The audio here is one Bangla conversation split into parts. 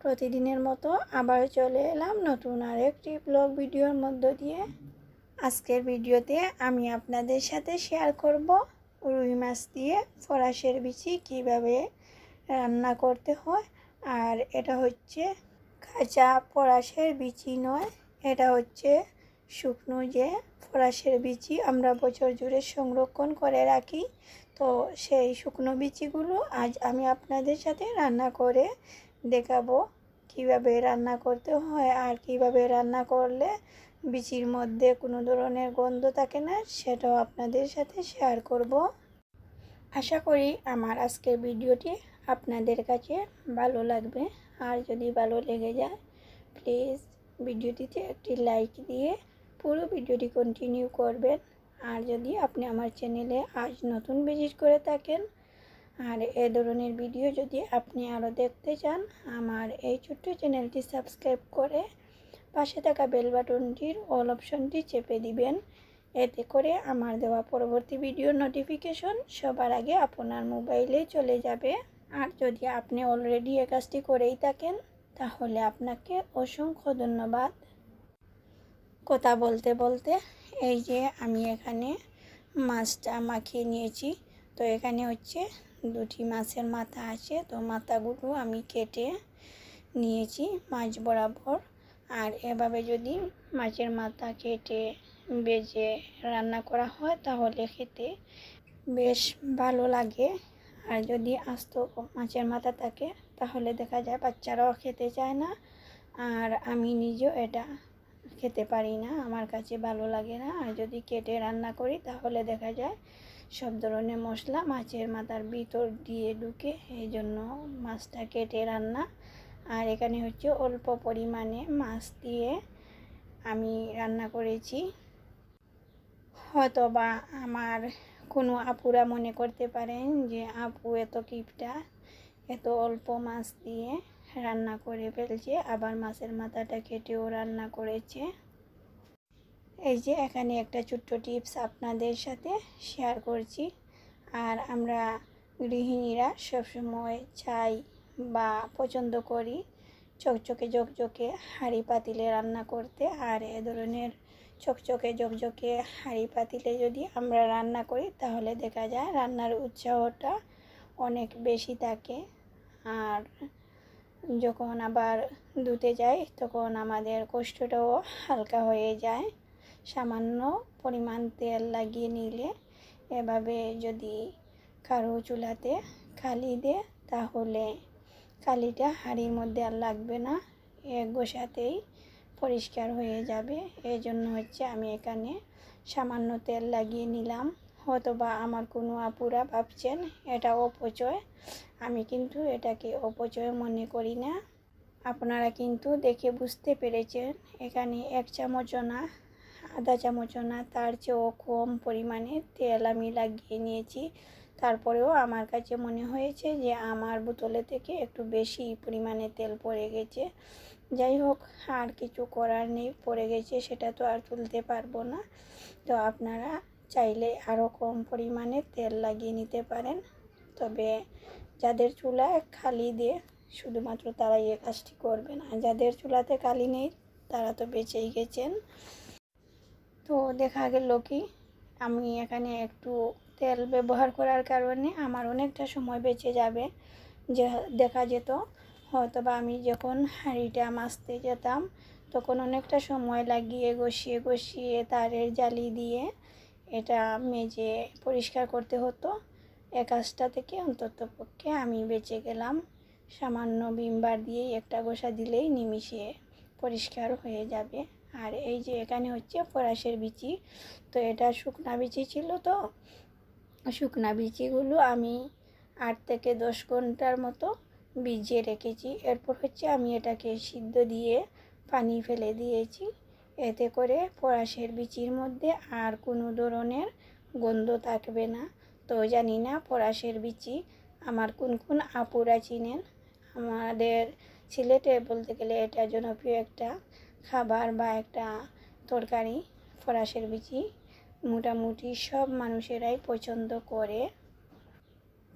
প্রতিদিনের মতো আবার চলে এলাম নতুন আরেকটি ব্লগ ভিডিওর মধ্য দিয়ে। আজকের ভিডিওতে আমি আপনাদের সাথে শেয়ার করব রুই মাছ দিয়ে ফরাসের বিচি কীভাবে রান্না করতে হয়। আর এটা হচ্ছে কাঁচা ফরাসের বিচি নয়, এটা হচ্ছে শুকনো যে ফরাসের বিচি আমরা বছর জুড়ে সংরক্ষণ করে রাখি। তো সেই শুকনো বিচিগুলো আজ আমি আপনাদের সাথে রান্না করে দেখাবো কীভাবে রান্না করতে হয় আর কীভাবে রান্না করলে বিচির মধ্যে কোনো ধরনের গন্ধ থাকে না, সেটাও আপনাদের সাথে শেয়ার করব। আশা করি আমার আজকের ভিডিওটি আপনাদের কাছে ভালো লাগবে। আর যদি ভালো লেগে যায় প্লিজ ভিডিওটিতে একটি লাইক দিয়ে পুরো ভিডিওটি কন্টিনিউ করবেন। আর যদি আপনি আমার চ্যানেলে আজ নতুন ভিজিট করে থাকেন আর এ ধরনের ভিডিও যদি আপনি আরও দেখতে চান, আমার এই ছোট্ট চ্যানেলটি সাবস্ক্রাইব করে পাশে থাকা বেল বাটনটির অল অপশনটি চেপে দিবেন। এতে করে আমার দেওয়া পরবর্তী ভিডিওর নোটিফিকেশন সবার আগে আপনার মোবাইলে চলে যাবে। আর যদি আপনি অলরেডি এ কাজটি করেই থাকেন, তাহলে আপনাকে অসংখ্য ধন্যবাদ। কথা বলতে বলতে এই যে আমি এখানে মাছটা মাখিয়ে নিয়েছি তো এখানে হচ্ছে দুটি মাছের মাথা আছে। তো মাথাগুলো আমি কেটে নিয়েছি মাছ বরাবর। আর এভাবে যদি মাছের মাথা কেটে বেজে রান্না করা হয়, তাহলে খেতে বেশ ভালো লাগে। আর যদি আস্ত মাছের মাথা থাকে, তাহলে দেখা যায় বাচ্চারাও খেতে চায় না। আর আমি নিজেও এটা খেতে পারি না, আমার কাছে ভালো লাগে না। আর যদি কেটে রান্না করি, তাহলে দেখা যায় সব ধরনের মশলা মাছের মাথার ভিতর দিয়ে ঢুকে এই জন্য মাছটা কেটে রান্না। আর এখানে হচ্ছে অল্প পরিমাণে মাছ দিয়ে আমি রান্না করেছি। হয়তো বা আমার কোনো আপুরা মনে করতে পারেন যে আপু এত কিপটা, এত অল্প মাছ দিয়ে রান্না করে ফেলছে, আবার মাছের মাথাটা কেটেও রান্না করেছে। এই যে এখানে একটা ছোট্ট টিপস আপনাদের সাথে শেয়ার করছি। আর আমরা গৃহিণীরা সবসময় চাই বা পছন্দ করি চকচকে ঝকঝকে হাঁড়ি পাতিলে রান্না করতে। আর এ ধরনের চকচকে ঝকঝকে হাঁড়ি পাতিলে যদি আমরা রান্না করি, তাহলে দেখা যায় রান্নার উৎসাহটা অনেক বেশি থাকে। আর যখন আবার ধুতে যাই, তখন আমাদের কষ্টটাও হালকা হয়ে যায়। সামান্য পরিমাণ তেল লাগিয়ে নিলে এভাবে যদি কারও চুলাতে খালি দে তাহলে কালিটা হাঁড়ির মধ্যে আর লাগবে না এক গোসাতেই পরিষ্কার হয়ে যাবে। এই জন্য হচ্ছে আমি এখানে সামান্য তেল লাগিয়ে নিলাম। অথবা আমার কোনো আপুরা ভাবছেন, এটা অপচয়। আমি কিন্তু এটাকে অপচয় মনে করি না। আপনারা কিন্তু দেখে বুঝতে পেরেছেন, এখানে এক চামচও না আধা চামচও না, তার চেয়েও কম পরিমাণে তেল আমি লাগিয়ে নিয়েছি। তারপরেও আমার কাছে মনে হয়েছে যে, আমার বোতলে থেকে একটু বেশি পরিমাণে তেল পড়ে গেছে। যাই হোক, আর কিছু করার নেই, পড়ে গেছে সেটা তো আর তুলতে পারব না। তো আপনারা চাইলে আরও কম পরিমাণে তেল লাগিয়ে নিতে পারেন। তবে যাদের চুলা খালি দিয়ে শুধুমাত্র তারাই এ কাজটি করবেন আর যাদের চুলাতে কালি নেই তারা তো বেঁচেই গেছেন। তো দেখা গেল কি, আমি এখানে একটু তেল ব্যবহার করার কারণে আমার অনেকটা সময় বেঁচে যাবে। যে দেখা যেত হয়তো বা আমি যখন হাঁড়িটা মাছতে যেতাম, তখন অনেকটা সময় লাগিয়ে গসিয়ে গসিয়ে তারের জালি দিয়ে এটা মেজে পরিষ্কার করতে হতো। এ কাজটা থেকে অন্তত পক্ষে আমি বেঁচে গেলাম। সামান্য বিমবার দিয়েই একটা গোসা দিলেই নিমিশে পরিষ্কার হয়ে যাবে। আর এই যে এখানে হচ্ছে ফরাসের বিচি, তো এটা শুকনা বিচি ছিল তো। শুকনা বিচিগুলো আমি আট থেকে দশ ঘণ্টার মতো ভিজিয়ে রেখেছি। এরপর হচ্ছে আমি এটাকে সিদ্ধ দিয়ে পানি ফেলে দিয়েছি। এতে করে পরাশের বিচির মধ্যে আর কোনো ধরনের গন্ধ থাকবে না। তো জানি না পরাশের বিচি আমার কোন কোন আপুরা চিনেন? আমাদের সিলেটে বলতে গেলে এটা জনপ্রিয় একটা খাবার বা একটা তরকারি, ফরাসের বিচি মোটামুটি সব মানুষেরাই পছন্দ করে।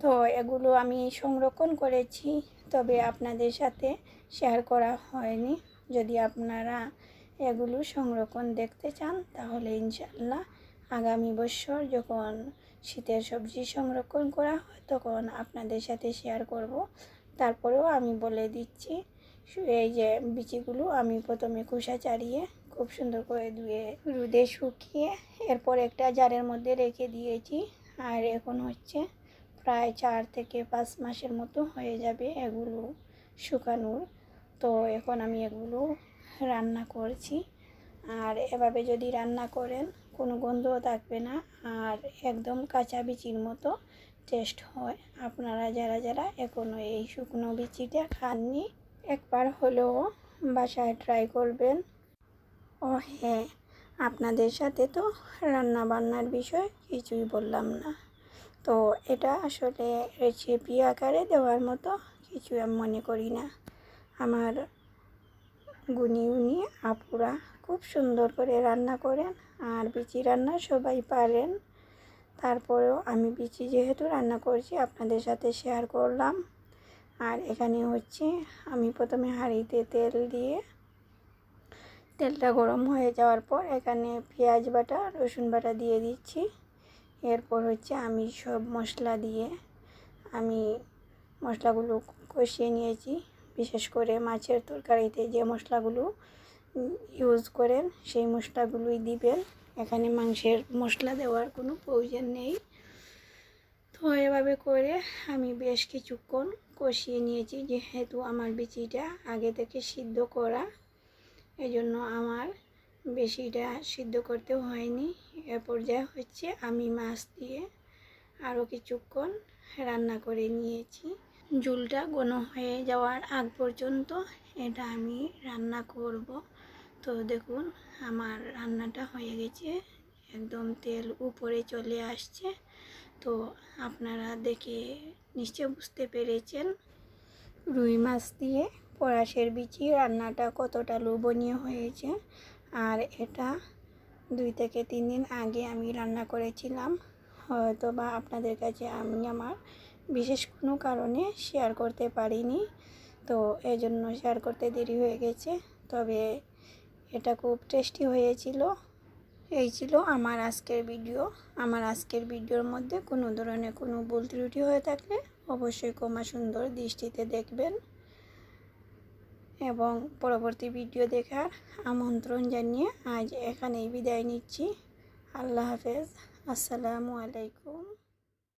তো এগুলো আমি সংরক্ষণ করেছি, তবে আপনাদের সাথে শেয়ার করা হয়নি। যদি আপনারা এগুলো সংরক্ষণ দেখতে চান, তাহলে ইনশাল্লাহ আগামী বছর যখন শীতের সবজি সংরক্ষণ করা হয়, তখন আপনাদের সাথে শেয়ার করব। তারপরেও আমি বলে দিচ্ছি এই যে বিচিগুলো আমি প্রথমে কুসা চাড়িয়ে খুব সুন্দর করে ধুয়ে, রুদে শুকিয়ে এরপর একটা জারের মধ্যে রেখে দিয়েছি। আর এখন হচ্ছে প্রায় চার থেকে পাঁচ মাসের মতো হয়ে যাবে এগুলো শুকানোর। তো এখন আমি এগুলো রান্না করছি। আর এভাবে যদি রান্না করেন, কোনো গন্ধও থাকবে না। আর একদম কাঁচা বিচির মতো টেস্ট হয়। আপনারা যারা যারা এখনও এই শুকনো বিচিটা খাননি একবার হলেও বাসায় ট্রাই করবেন। ও হ্যাঁ আপনাদের সাথে তো রান্না বান্নার বিষয় কিছুই বললাম না। তো এটা আসলে রেসিপি আকারে দেওয়ার মতো কিছু আমি মনে করি না। আমার গুনি উনি, আপুরা খুব সুন্দর করে রান্না করেন আর বিচি রান্না সবাই পারেন। তারপরেও আমি বিচি যেহেতু রান্না করছি, আপনাদের সাথে শেয়ার করলাম। আর এখানে হচ্ছে আমি প্রথমে হাঁড়িতে তেল দিয়ে তেলটা গরম হয়ে যাওয়ার পর এখানে পেঁয়াজ বাটা, রসুন বাটা দিয়ে দিচ্ছি। এরপর হচ্ছে আমি সব মশলা দিয়ে আমি মশলাগুলো কষিয়ে নিয়েছি। বিশেষ করে মাছের তরকারিতে যে মশলাগুলো ইউজ করেন, সেই মশলাগুলোই দিবেন। এখানে মাংসের মশলা দেওয়ার কোনো প্রয়োজন নেই। তো এভাবে করে আমি বেশ কিছুক্ষণ কষিয়ে নিয়েছি, যেহেতু আমার বিচিটা আগে থেকে সিদ্ধ করা। এজন্য আমার বেশিটা সিদ্ধ করতে হয়নি। এ পর্যায়ে হচ্ছে আমি মাছ দিয়ে আরও কিছুক্ষণ রান্না করে নিয়েছি। ঝুলটা ঘন হয়ে যাওয়ার আগ পর্যন্ত এটা আমি রান্না করব। তো দেখুন, আমার রান্নাটা হয়ে গেছে। একদম তেল উপরে চলে আসছে। তো আপনারা দেখে নিশ্চয় বুঝতে পেরেছেন রুই মাছ দিয়ে পরাশের বিচি রান্নাটা কতটা লোভনীয় হয়েছে। আর এটা দুই থেকে তিন দিন আগে আমি রান্না করেছিলাম। হয়তো বা আপনাদের কাছে আমি আমার বিশেষ কোনো কারণে শেয়ার করতে পারিনি। তো এই জন্য শেয়ার করতে দেরি হয়ে গেছে। তবে এটা খুব টেস্টি হয়েছিল। এই ছিল আমার আজকের ভিডিও। আমার আজকের ভিডিওর মধ্যে কোনো ধরনের কোনো ভুল ত্রুটি হয়ে থাকলে অবশ্যই কমা সুন্দর দৃষ্টিতে দেখবেন। এবং পরবর্তী ভিডিও দেখার আমন্ত্রণ জানিয়ে আজ এখানেই বিদায় নিচ্ছি। আল্লাহ হাফেজ। আসসালামু আলাইকুম।